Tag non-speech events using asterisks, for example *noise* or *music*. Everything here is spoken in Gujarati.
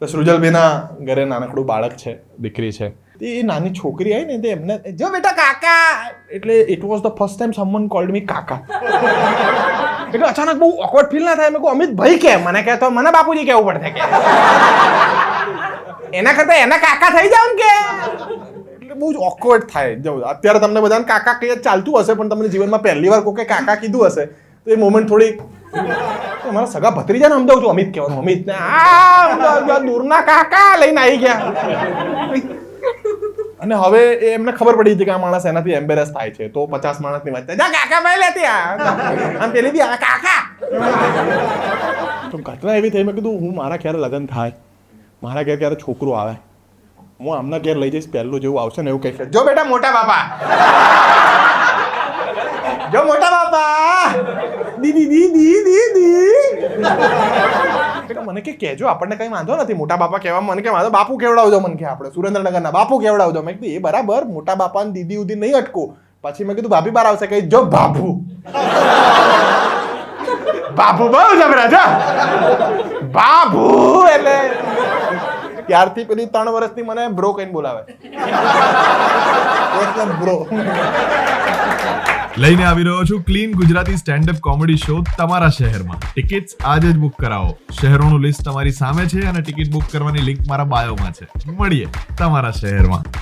તો સૃજલબેના ઘરે નાનકડું બાળક છે, દીકરી છે. તે એ નાની છોકરી આવી ને તે એમને, જો બેટા કાકા! એટલે it was the first time someone called me કાકા. એટલે અચાનક બહુ ઓકવર્ડ ફીલ ના થાય. મેં કહું અમિત ભાઈ કે મને કહે, તો મને બાપુજી કહેવું પડશે કે. એના કરતા એના કાકા થઈ જાવ કે? એટલે બહુ જ ઓકવર્ડ થાય. જો, અત્યારે તમને બધાને કાકા જ ચાલતું હશે, પણ તમને જીવનમાં પહેલી વાર કોકે કાકા કીધું હશે, તો એ મોમેન્ટ થોડી મારા સગા ભત્રીજાને સમજાવું છું, અમિત કહેવાનું, અમિત ને, આ દૂરના કાકા લઈને આવી ગયા. અને હવે એમને ખબર પડી હતી કે આ માણસ એનાથી એમ્બેરેસ થાય છે. તો પચાસ માણસની વાત જા, કાકા, ભાઈ લેતી આમ પેલી બી કાકા. તો ઘટના એવી થઈ, મેં કીધું, હું મારા ક્યારે લગ્ન થાય, મારા ઘેર ક્યારે છોકરો આવે, હું આમના ઘેર લઈ જઈશ પહેલું જેવું આવશે ને એવું કહીશ જો બેટા મોટા બાપા. જો મોટા બાપા દીદી દીદી દીદી મને કે કહેજો આપણને કઈ વાંધો નથી. મોટા બાપા કહેવા મને કે વાંધો બાપુ કેવડાવજો મને કે આપણે. સુરેન્દ્રનગરના બાપુ કેવડાવજો. મેં કીધું એ બરાબર મોટા બાપા ને દીદી ઉદી નહીં અટકો. પછી મેં કીધું ભાભી બાર આવશે. કઈ જો બાપુ બાપુ બહુ જબરા છે બાપુ એટલે. ત્યારથી પેલી ત્રણ વર્ષથી મને બ્રો કહીને બોલાવે. *laughs* એકદમ બ્રો લઈને આવી રહ્યો છું clean Gujarati stand up comedy show તમારા શહેરમાં. ટિકિટ્સ આજે જ બુક કરાવો. શહેરોનું લિસ્ટ તમારી સામે છે અને ટિકિટ બુક કરવાની લિંક મારા બાયોમાં છે. મળીએ તમારા શહેરમાં.